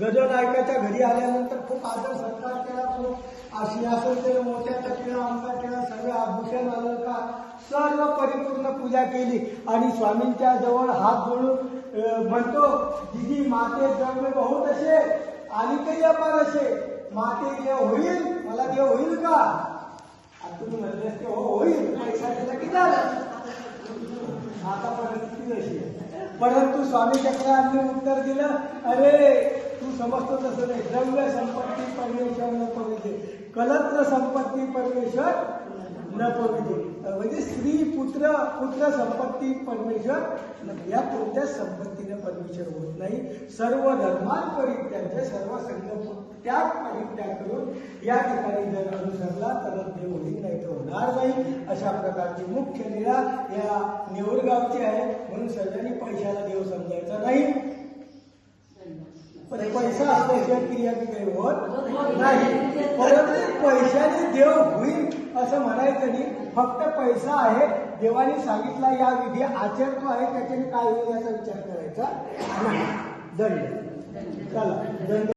गजनायकाच्या घरी आल्यानंतर खूप आदर सत्कार केला. तो अशी असं केलं मोत्याचा टिळा आमचा टिळा सर्व आभूषण आलं का सर्व परिपूर्ण पूजा केली. आणि स्वामींच्या जवळ हात जोडून म्हणतो दिदी माते जन्म बहुत असे आणि काही अपार असे. माते देव होईल मला देव होईल का? तुम्ही म्हणले असते हो होईल. पैसा दिला की झालं आता परिस्थिती अशी आहे. परंतु स्वामी चक्रांनी उत्तर दिलं अरे तू समजतो तसं नाही. द्रव्य संपत्ती परमेश्वर न पविते कलत्र संपत्ती परमेश्वर न पविते म्हणजे स्त्री पुत्र पुत्र संपत्ती परमेश्वर या कोणत्याच संपत्तीने परमेश्वर होत नाही. सर्व धर्मान परित्याग सर्व संघ त्याग परित्याग करून या ठिकाणी जर अनुसरण तर देव होईल नाही तर होणार नाही अशा प्रकारची मुख्य लीळा या नेवरगावची आहे. म्हणून सर्वांनी पैशाला देव समजायचा नाही. पैसा असल्याशिवाय क्रिया काही होत नाही. परंतु पैशाने देव होईल असं म्हणायचं नाही. फक्त पैसा आहे. देवाने सांगितला या विधी आचरतो आहे. त्याच्याने काय होईल याचा विचार करायचा नाही. दंड चला दंड